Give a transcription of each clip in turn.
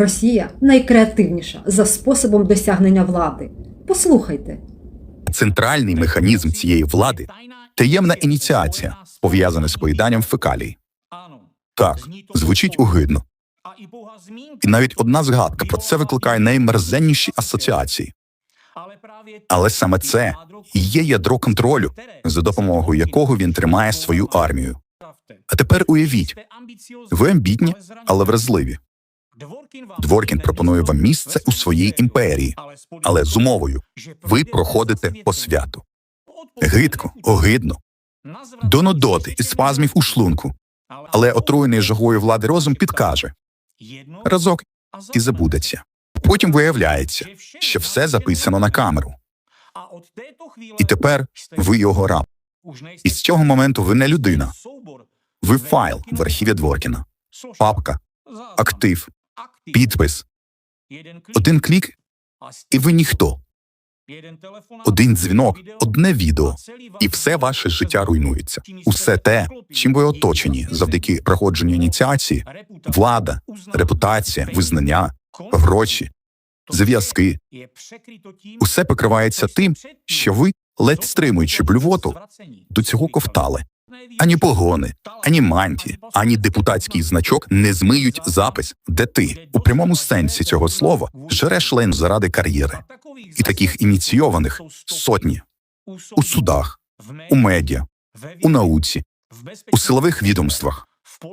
Росія найкреативніша за способом досягнення влади. Послухайте. Центральний механізм цієї влади таємна ініціація, пов'язана з поїданням фекалій. Так, звучить огидно. І навіть одна згадка про це викликає наймерзенніші асоціації. Але саме це є ядро контролю, за допомогою якого він тримає свою армію. А тепер уявіть, ви амбітні, але вразливі. Дворкін пропонує вам місце у своїй імперії, але з умовою ви проходите по святу. Гидко, огидно, до нудоти і спазмів у шлунку. Але отруєний жагою влади розум підкаже разок і забудеться. Потім виявляється, що все записано на камеру, і тепер ви його раб. І з цього моменту ви не людина, ви файл в архіві Дворкіна, папка, актив, підпис, один клік, і ви ніхто. Один дзвінок, одне відео, і все ваше життя руйнується. Усе те, чим ви оточені завдяки проходженню ініціації, влада, репутація, визнання, гроші, зв'язки, усе покривається тим, що ви, ледь стримуючи блювоту, до цього ковтали. Ані погони, ані мантії, ані депутатський значок не змиють запис, де ти у прямому сенсі цього слова жереш лен заради кар'єри. І таких ініційованих сотні у судах, у медіа, у науці, у силових відомствах,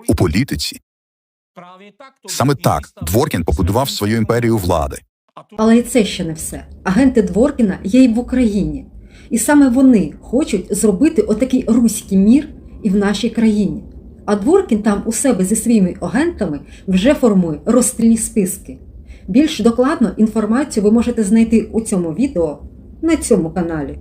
у політиці. Саме так Дворкін побудував свою імперію влади. Але і це ще не все. Агенти Дворкіна є й в Україні. І саме вони хочуть зробити отакий руський мір і в нашій країні. А Дворкін там у себе зі своїми агентами вже формує розстрільні списки. Більш докладно інформацію ви можете знайти у цьому відео на цьому каналі.